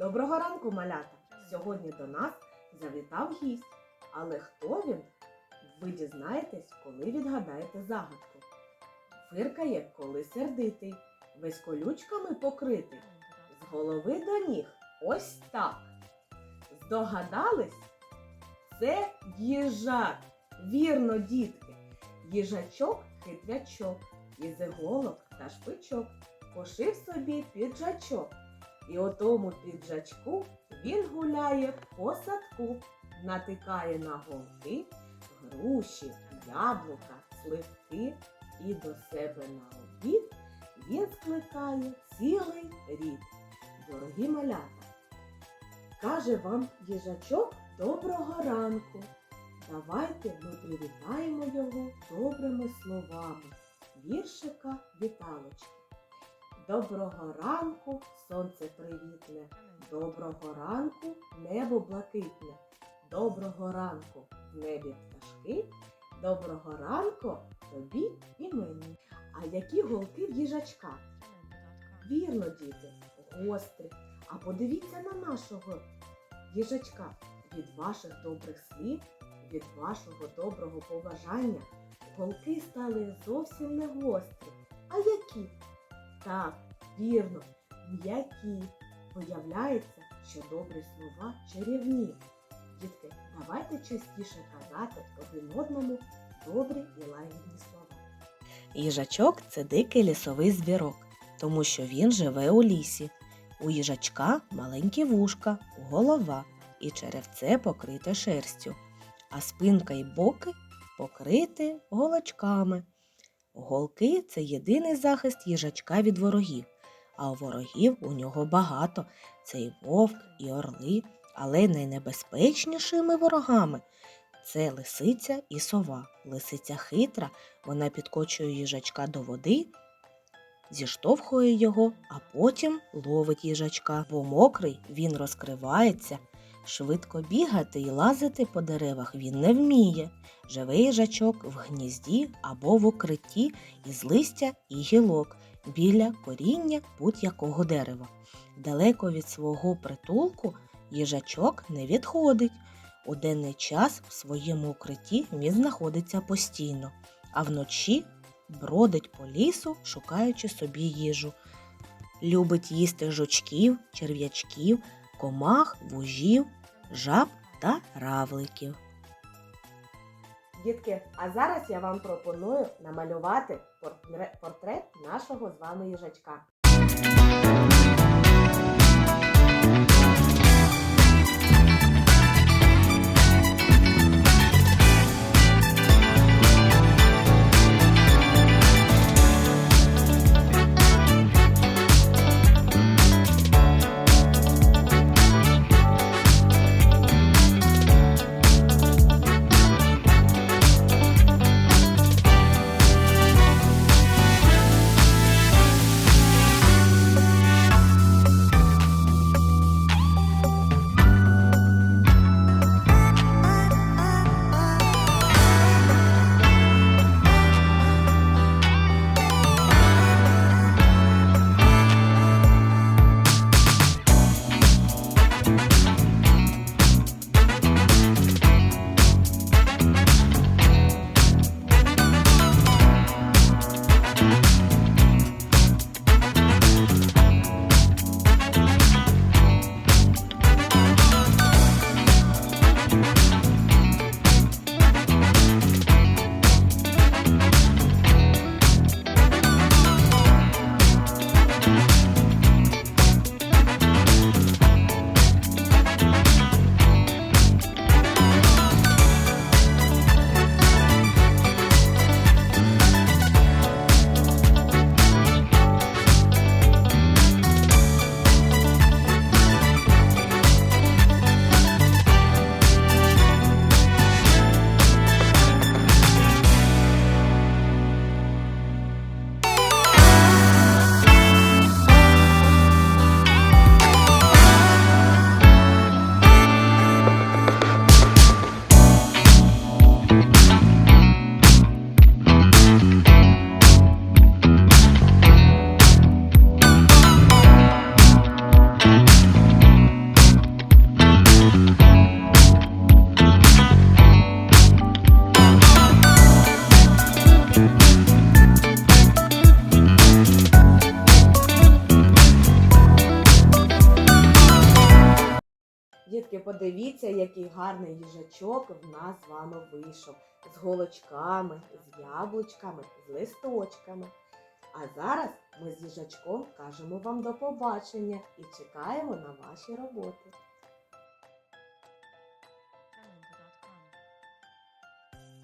Доброго ранку, малята! Сьогодні до нас завітав гість. Але хто він? Ви дізнаєтесь, коли відгадаєте загадку. Фиркає, коли сердитий, весь колючками покритий. З голови до ніг ось так. Здогадались? Це їжак. Вірно, дітки. Їжачок хитрячок, із іголок та шпичок. Пошив собі піджачок. І у тому піджачку він гуляє по садку, натикає на голки, груші, яблука, сливки, і до себе на обід він скликає цілий рід. Дорогі малята, каже вам їжачок доброго ранку. Давайте ми привітаємо його добрими словами. Віршика віталочки. Доброго ранку, сонце привітне. Доброго ранку, небо блакитне. Доброго ранку, в небі пташки. Доброго ранку тобі і мені. А які голки в їжачка? Вірно, діти, гострі. А подивіться на нашого їжачка. Від ваших добрих слів, від вашого доброго побажання голки стали зовсім не гострі. А які? Так, вірно, м'які. Виявляється, що добрі слова чарівні. Дітки, давайте частіше казати один одному добрі і лагідні слова. Їжачок це дикий лісовий звірок, тому що він живе у лісі. У їжачка маленькі вушка, голова і черевце покрите шерстю, а спинка й боки покриті голочками. Голки це єдиний захист їжачка від ворогів, а ворогів у нього багато це і вовк, і орли, але найнебезпечнішими ворогами це лисиця і сова. Лисиця хитра, вона підкочує їжачка до води, зіштовхує його, а потім ловить їжачка, бо мокрий він розкривається. Швидко бігати і лазити по деревах він не вміє. Живе їжачок в гнізді або в укритті із листя і гілок біля коріння будь-якого дерева. Далеко від свого притулку їжачок не відходить. У денний час в своєму укритті він знаходиться постійно, а вночі бродить по лісу, шукаючи собі їжу. Любить їсти жучків, черв'ячків, комах, вужів, жаб та равликів. Дітки, а зараз я вам пропоную намалювати портрет нашого з вами їжачка. Дітки, подивіться, який гарний їжачок в нас з вами вийшов. З голочками, з яблучками, з листочками. А зараз ми з їжачком кажемо вам до побачення і чекаємо на ваші роботи.